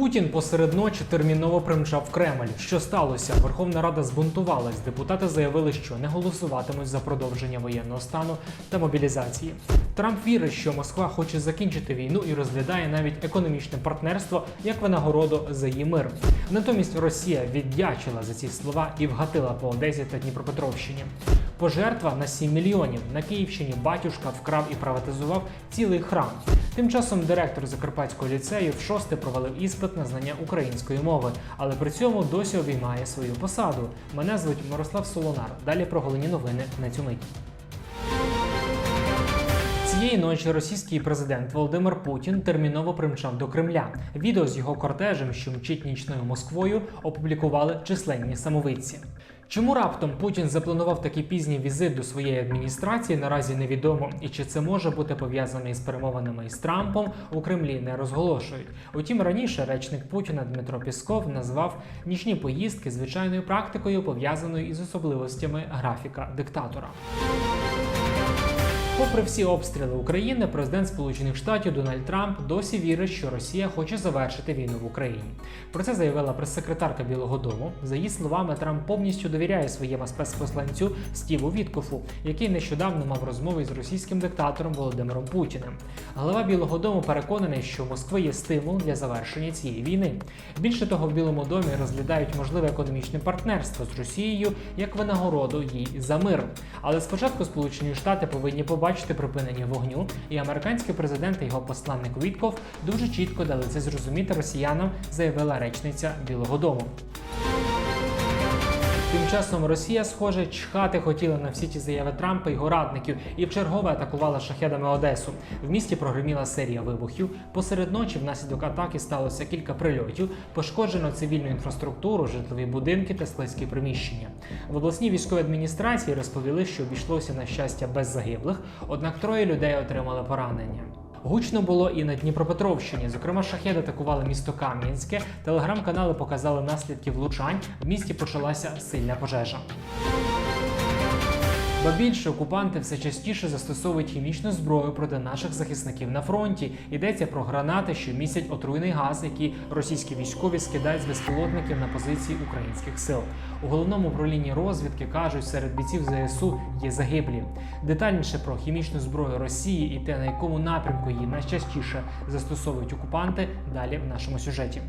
Путін посеред ночі терміново примчав Кремль. Що сталося? Верховна Рада збунтувалась. Депутати заявили, що не голосуватимуть за продовження воєнного стану та мобілізації. Трамп вірить, що Москва хоче закінчити війну і розглядає навіть економічне партнерство як винагороду за її мир. Натомість Росія віддячила за ці слова і вгатила по Одесі та Дніпропетровщині. Пожертва на 7 мільйонів на Київщині батюшка вкрав і приватизував цілий храм. Тим часом директор Закарпатського ліцею в шосте провалив іспит на знання української мови, але при цьому досі обіймає свою посаду. Мене звуть Мирослав Солонар. Далі про головні новини на цю мить. Цієї ночі російський президент Володимир Путін терміново примчав до Кремля. Відео з його кортежем, що мчить нічною Москвою, опублікували численні самовидці. Чому раптом Путін запланував такий пізній візит до своєї адміністрації, наразі невідомо, і чи це може бути пов'язане із перемовинами із Трампом у Кремлі не розголошують. Утім, раніше речник Путіна Дмитро Пісков назвав нічні поїздки звичайною практикою, пов'язаною із особливостями графіка диктатора. Попри всі обстріли України, президент Сполучених Штатів Дональд Трамп досі вірить, що Росія хоче завершити війну в Україні. Про це заявила прес-секретарка Білого Дому. За її словами, Трамп повністю довіряє своєму спецпосланцю Стіву Віткофу, який нещодавно мав розмови з російським диктатором Володимиром Путіним. Глава Білого Дому переконаний, що Москви є стимул для завершення цієї війни. Більше того, в Білому домі розглядають можливе економічне партнерство з Росією як винагороду їй за мир. Але спочатку Сполучені Штати повинні побачити припинення вогню, і американський президент і його посланник Вітков дуже чітко дали це зрозуміти росіянам, заявила речниця Білого Дому. Тим часом Росія, схоже, чхати хотіла на всі ті заяви Трампа і його радників і вчергове атакувала шахедами Одесу. В місті прогреміла серія вибухів. Посеред ночі внаслідок атаки сталося кілька прильотів, пошкоджено цивільну інфраструктуру, житлові будинки та складські приміщення. В обласній військовій адміністрації розповіли, що обійшлося на щастя без загиблих, однак троє людей отримали поранення. Гучно було і на Дніпропетровщині. Зокрема, шахеди атакували місто Кам'янське. Телеграм-канали показали наслідки влучань. В місті почалася сильна пожежа. Ба більше окупанти все частіше застосовують хімічну зброю проти наших захисників на фронті. Йдеться про гранати, що містять отруйний газ, який російські військові скидають з безпілотників на позиції українських сил. У головному управлінні розвідки кажуть, серед бійців ЗСУ є загиблі. Детальніше про хімічну зброю Росії і те, на якому напрямку її найчастіше застосовують окупанти, далі в нашому сюжеті.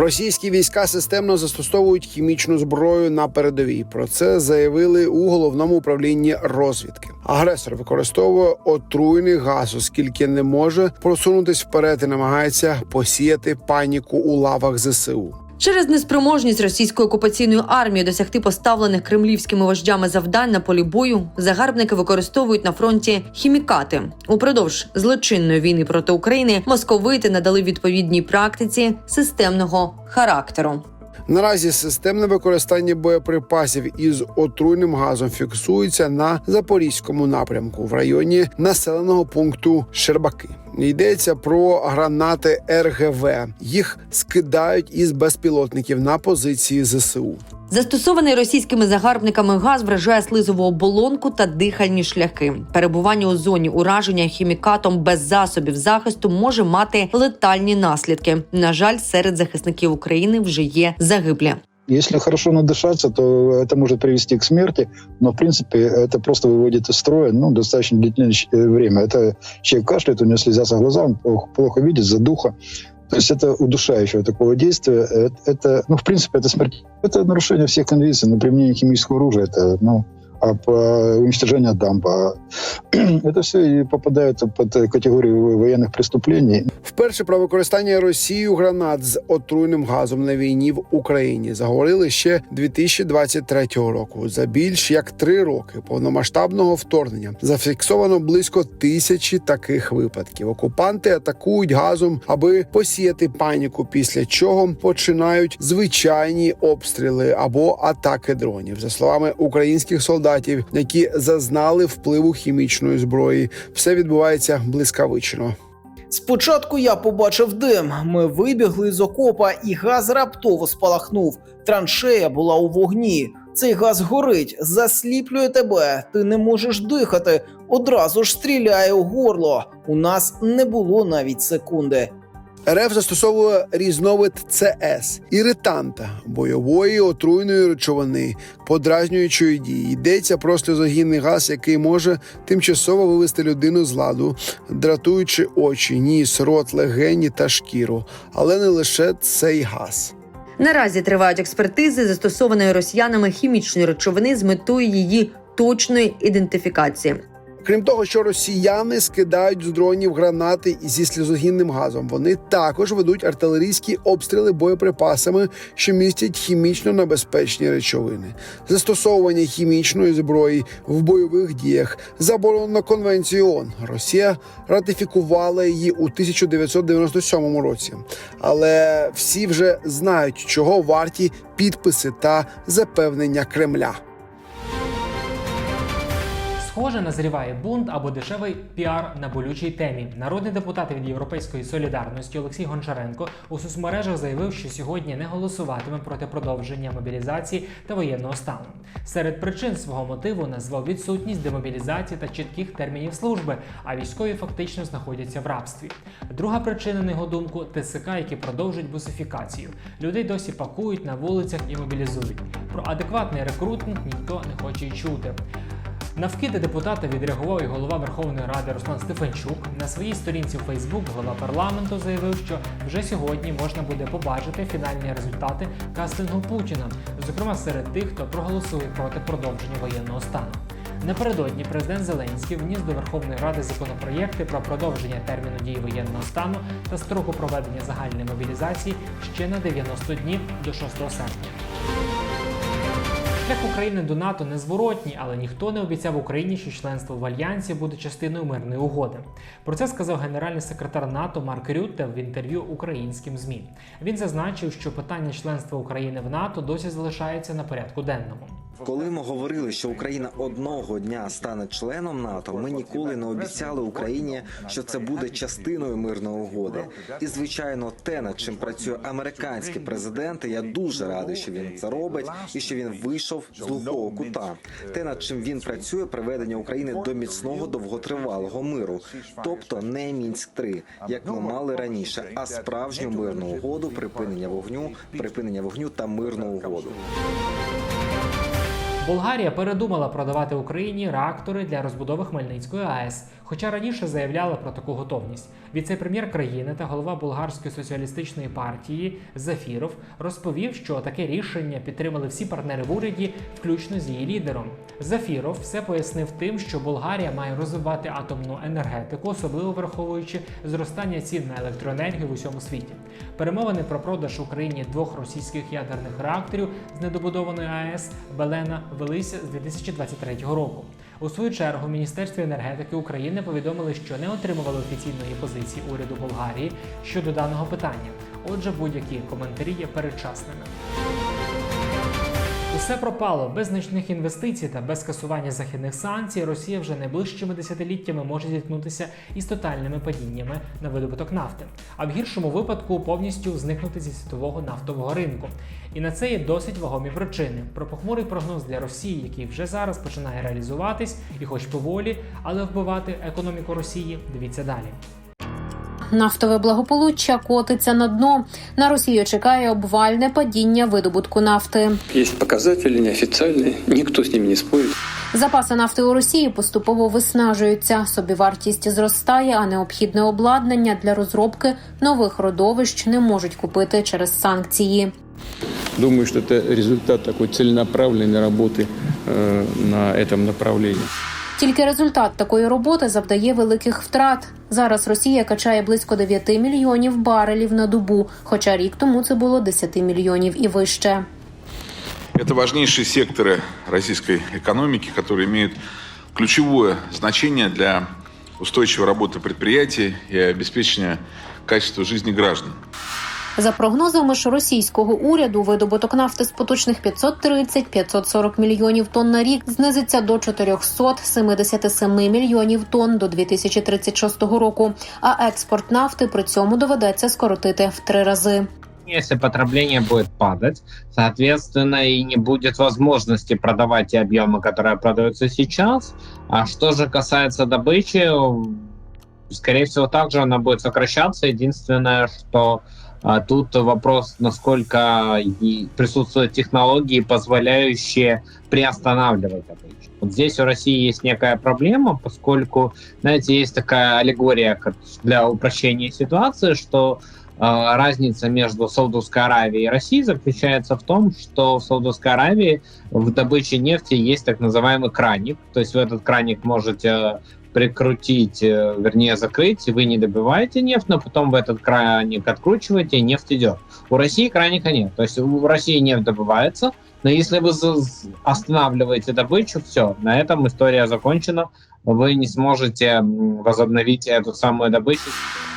Російські війська системно застосовують хімічну зброю на передовій. Про це заявили у головному управлінні розвідки. Агресор використовує отруйний газ, оскільки не може просунутись вперед і намагається посіяти паніку у лавах ЗСУ. Через неспроможність російської окупаційної армії досягти поставлених кремлівськими вождями завдань на полі бою, загарбники використовують на фронті хімікати. Упродовж злочинної війни проти України московити надали відповідній практиці системного характеру. Наразі системне використання боєприпасів із отруйним газом фіксується на запорізькому напрямку в районі населеного пункту Щербаки. Йдеться про гранати РГВ. Їх скидають із безпілотників на позиції ЗСУ. Застосований російськими загарбниками газ вражає слизову оболонку та дихальні шляхи. Перебування у зоні ураження хімікатом без засобів захисту може мати летальні наслідки. На жаль, серед захисників України вже є загиблі. Если хорошо надышаться, то это может привести к смерти, но в принципе это просто выводит из строя ну, достаточно длительное щ- время. Это человек кашляет, у него слезятся глаза, он плохо, плохо видит, задуха. То есть это удушающего такого действия. Это, это, ну, в принципе, это смерть. Это нарушение всех конвенций на применение химического оружия. Это, ну, об э, уничтожении дамба. Это все и попадает под категорию военных преступлений. Вперше про використання Росією гранат з отруйним газом на війні в Україні заговорили ще 2023 року. За більш як три роки повномасштабного вторгнення зафіксовано близько тисячі таких випадків. Окупанти атакують газом, аби посіяти паніку, після чого починають звичайні обстріли або атаки дронів. За словами українських солдатів, які зазнали впливу хімічної зброї, все відбувається блискавично. Спочатку я побачив дим. Ми вибігли з окопа, і газ раптово спалахнув. Траншея була у вогні. Цей газ горить, засліплює тебе. Ти не можеш дихати. Одразу ж стріляє у горло. У нас не було навіть секунди. РФ застосовує різновид ЦС іританта бойової отруйної речовини, подразнюючої дії. Йдеться про сльозогінний газ, який може тимчасово вивести людину з ладу, дратуючи очі, ніс, рот, легені та шкіру, але не лише цей газ. Наразі тривають експертизи застосованої росіянами хімічної речовини з метою її точної ідентифікації. Крім того, що росіяни скидають з дронів гранати зі сльозогінним газом, вони також ведуть артилерійські обстріли боєприпасами, що містять хімічно небезпечні речовини. Застосовування хімічної зброї в бойових діях заборонено конвенцією ООН. Росія ратифікувала її у 1997 році, але всі вже знають, чого варті підписи та запевнення Кремля. Схоже, назріває бунт або дешевий піар на болючій темі. Народний депутат від Європейської солідарності Олексій Гончаренко у соцмережах заявив, що сьогодні не голосуватиме проти продовження мобілізації та воєнного стану. Серед причин свого мотиву назвав відсутність демобілізації та чітких термінів служби, а військові фактично знаходяться в рабстві. Друга причина, на його думку, ТСК, які продовжують бусифікацію. Людей досі пакують на вулицях і мобілізують. Про адекватний рекрутинг ніхто не хоче й чути. На вкиди депутата відреагував і голова Верховної Ради Руслан Стефанчук. На своїй сторінці у Фейсбук голова парламенту заявив, що вже сьогодні можна буде побачити фінальні результати кастингу Путіна, зокрема серед тих, хто проголосує проти продовження воєнного стану. Напередодні президент Зеленський вніс до Верховної Ради законопроєкти про продовження терміну дії воєнного стану та строку проведення загальної мобілізації ще на 90 днів до 6 серпня. Шлях України до НАТО незворотній, але ніхто не обіцяв Україні, що членство в альянсі буде частиною мирної угоди. Про це сказав генеральний секретар НАТО Марк Рютте в інтерв'ю українським ЗМІ. Він зазначив, що питання членства України в НАТО досі залишається на порядку денному. Коли ми говорили, що Україна одного дня стане членом НАТО, ми ніколи не обіцяли Україні, що це буде частиною мирної угоди. І звичайно, те, над чим працює американський президент, я дуже радий, що він це робить, і що він вийшов з глухого кута. Те, над чим він працює, приведення України до міцного довготривалого миру, тобто не мінськ 3 як ми мали раніше, а справжню мирну угоду, припинення вогню, припинення вогню та мирну угоду. Болгарія передумала продавати Україні реактори для розбудови Хмельницької АЕС, хоча раніше заявляла про таку готовність. Віце-прем'єр країни та голова болгарської соціалістичної партії Зафіров розповів, що таке рішення підтримали всі партнери в уряді, включно з її лідером. Зафіров все пояснив тим, що Болгарія має розвивати атомну енергетику, особливо враховуючи зростання цін на електроенергію в усьому світі. Перемовини про продаж Україні двох російських ядерних реакторів з недобудованої АЕС Белена велися з 2023 року. У свою чергу Міністерство енергетики України повідомили, що не отримували офіційної позиції уряду Болгарії щодо даного питання. Отже, будь-які коментарі є передчасними. Усе пропало без значних інвестицій та без скасування західних санкцій. Росія вже найближчими десятиліттями може зіткнутися із тотальними падіннями на видобуток нафти, а в гіршому випадку повністю зникнути зі світового нафтового ринку. І на це є досить вагомі причини. Про похмурий прогноз для Росії, який вже зараз починає реалізуватись, і хоч поволі, але вбивати економіку Росії. Дивіться далі Нафтове благополуччя котиться на дно. На Росію чекає обвальне падіння видобутку нафти. Есть показатели неофициальные, никто с ними не спорит. Запаси нафти у Росії поступово виснажуються. Собівартість зростає, а необхідне обладнання для розробки нових родовищ не можуть купити через санкції. Думаю, что это результат такой целенаправленной работы э, на этом направлении. Тільки результат такої роботи завдає великих втрат. Зараз Росія качає близько 9 мільйонів барелів на добу, хоча рік тому це було 10 мільйонів і вище. Это важнейшие секторы российской экономики, которые имеют ключевое значение для устойчивой работы предприятий и обеспечения качества жизни граждан. За прогнозами ж російського уряду, видобуток нафти з поточних 530-540 мільйонів тонн на рік знизиться до 477 мільйонів тонн до 2036 року. А експорт нафти при цьому доведеться скоротити в три рази. Если потребление будет падать, соответственно, и не будет возможности продавать те объемы, которые продаются сейчас. А что же касается добычи, Скорее всего, также она будет сокращаться. Единственное, что а, тут вопрос, насколько присутствуют технологии, позволяющие приостанавливать добычу. Вот здесь у России есть некая проблема, поскольку, знаете, есть такая аллегория для упрощения ситуации, что э, разница между Саудовской Аравией и Россией заключается в том, что в Саудовской Аравии в добыче нефти есть так называемый краник. То есть вы этот краник можете прикрутить, э, вернее закрыть, вы не добиваете нефть, но потом вы этот краник откручиваете, и нефть идет. У России краника нет. То есть у России нефть добывается, но если вы останавливаете добычу, все, на этом история закончена. Вы не сможете м, возобновить эту самую добычу.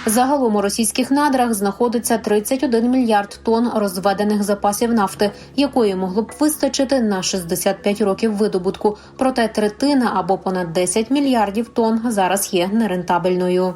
Загалом у російських надрах знаходиться 31 мільярд тонн розведених запасів нафти, якої могло б вистачити на 65 років видобутку. Проте третина або понад 10 мільярдів тонн зараз є нерентабельною.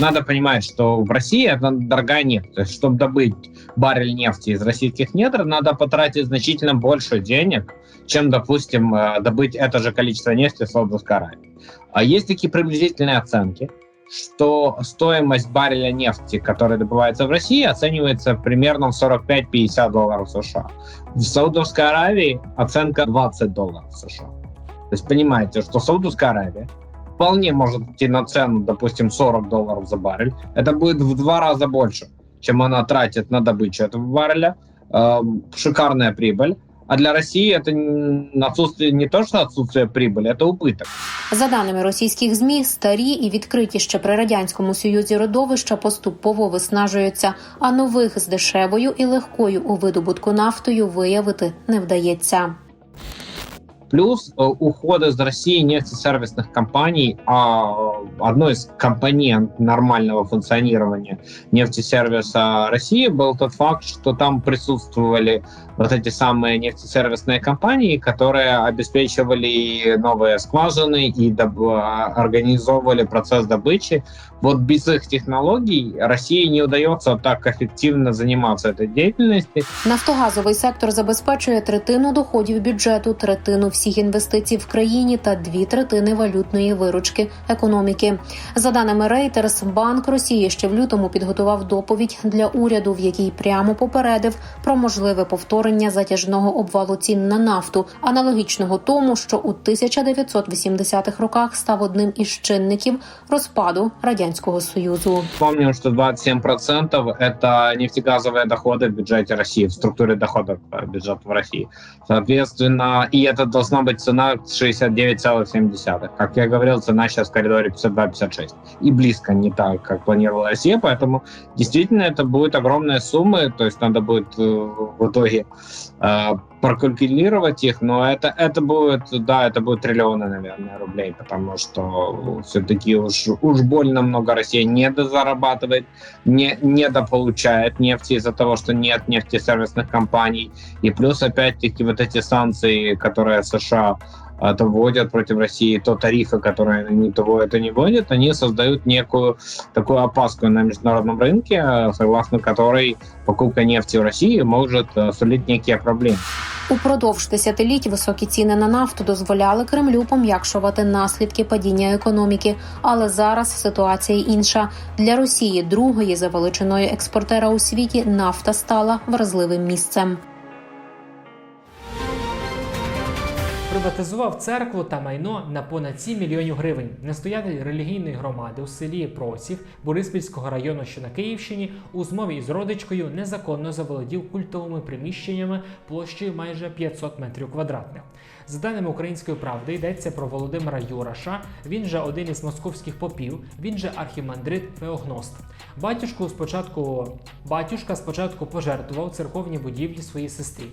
Надо понимать, что в России это дорогая нефть. То есть, чтобы добыть баррель нефти из российских недр, надо потратить значительно больше денег, чем, допустим, э, добыть это же количество нефти в Саудовской Аравии. А есть такие приблизительные оценки, что стоимость барреля нефти, который добывается в России, оценивается примерно в 45-50 долларов США. В Саудовской Аравии оценка 20 долларов США. То есть понимаете, что Саудовская Аравия вполне может идти на цену, допустим, 40 долларов за баррель. Это будет в два раза больше, чем она тратит на добычу этого барреля. Эм, шикарная прибыль. А для России это н- отсутствие не то, что отсутствие прибыли, это убыток. За даними російських змі, старі і відкриті ще при радянському союзі родовища поступово виснажуються, а нових з дешевою і легкою у видобутку нафтою виявити не вдається. Плюс э, уход из России нефтесервисных компаний, а одной из компонент нормального функционирования нефтесервиса России был тот факт, что там присутствовали вот эти самые нефтесервисные компании, которые обеспечивали новые скважины и доб- а, организовывали процесс добычи. Вот без их технологий России не удается так эффективно заниматься этой деятельностью. Нафтогазовий сектор забезпечує третину доходів бюджету, третину всіх інвестицій в країні та дві третини валютної виручки економіки. За даними Reuters, Банк Росії ще в лютому підготував доповідь для уряду, в якій прямо попередив про можливе повторення затяжного обвалу цін на нафту, аналогічного тому, що у 1980-х роках став одним із чинників розпаду радянського союзу. Помним, что 27% это нефтегазовые доходы в бюджете России, в структуре доходов э, бюджета в России. Соответственно, и это должна быть цена 69,7. Как я говорил, цена сейчас в коридоре 52-56. И близко не так, как планировала Россия, поэтому действительно это будут огромные суммы, то есть надо будет э, в итоге прокалькулировать их, но это, это будет, да, это будет триллионы, наверное, рублей, потому что все-таки уж, уж больно много Россия недозарабатывает, не, недополучает нефти из-за того, что нет нефтесервисных компаний. И плюс, опять-таки, вот эти санкции, которые США а, то вводят против России, то тарифы, которые они то вводят и не вводят, они создают некую такую опаску на международном рынке, а, согласно которой покупка нефти в России может а, сулить некие проблемы. Упродовж десятиліть високі ціни на нафту дозволяли Кремлю пом'якшувати наслідки падіння економіки. Але зараз ситуація інша для Росії, другої за величиною експортера у світі, нафта стала вразливим місцем. Приватизував церкву та майно на понад 7 мільйонів гривень. Настоятель релігійної громади у селі Просів Бориспільського району, що на Київщині, у змові із родичкою незаконно заволодів культовими приміщеннями площею майже 500 метрів квадратних. За даними української правди, йдеться про Володимира Юраша. Він же один із московських попів, він же архімандрит Феогност. Батюшку спочатку батюшка спочатку пожертвував церковні будівлі своїй сестрі.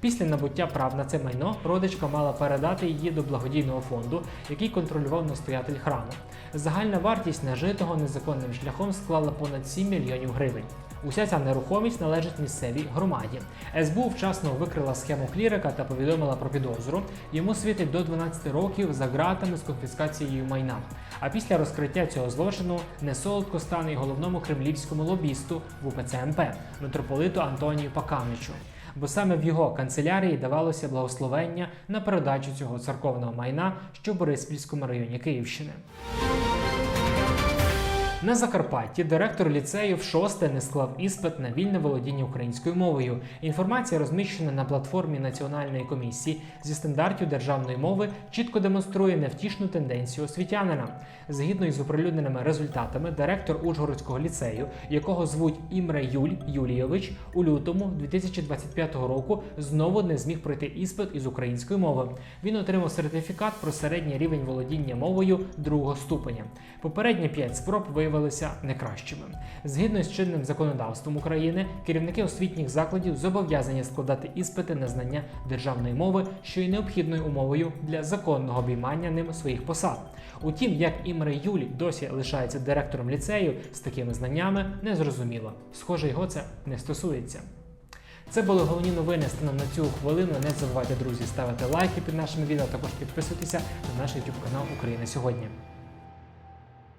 Після набуття прав на це майно родичка мала передати її до благодійного фонду, який контролював настоятель храму. Загальна вартість нажитого незаконним шляхом склала понад 7 мільйонів гривень. Уся ця нерухомість належить місцевій громаді. СБУ вчасно викрила схему клірика та повідомила про підозру. Йому світить до 12 років за ґратами з конфіскацією майна. А після розкриття цього злочину несолодко стане й головному кремлівському лобісту в УПЦ МП митрополиту Антонію Пакамичу. Бо саме в його канцелярії давалося благословення на передачу цього церковного майна, що в Бориспільському районі Київщини. На Закарпатті директор ліцею в шосте не склав іспит на вільне володіння українською мовою. Інформація розміщена на платформі Національної комісії зі стандартів державної мови, чітко демонструє невтішну тенденцію освітянина. Згідно із оприлюдненими результатами, директор Ужгородського ліцею, якого звуть Імре Юль Юлійович, у лютому 2025 року знову не зміг пройти іспит із української мови. Він отримав сертифікат про середній рівень володіння мовою другого ступеня. Попередні п'ять спроб виявилися не кращими. Згідно з чинним законодавством України, керівники освітніх закладів зобов'язані складати іспити на знання державної мови, що є необхідною умовою для законного обіймання ним своїх посад. Утім, як Імре Юлі досі лишається директором ліцею з такими знаннями, незрозуміло. Схоже, його це не стосується. Це були головні новини станом на цю хвилину. Не забувайте, друзі, ставити лайки під нашими відео, також підписуйтеся на наш YouTube канал Україна сьогодні.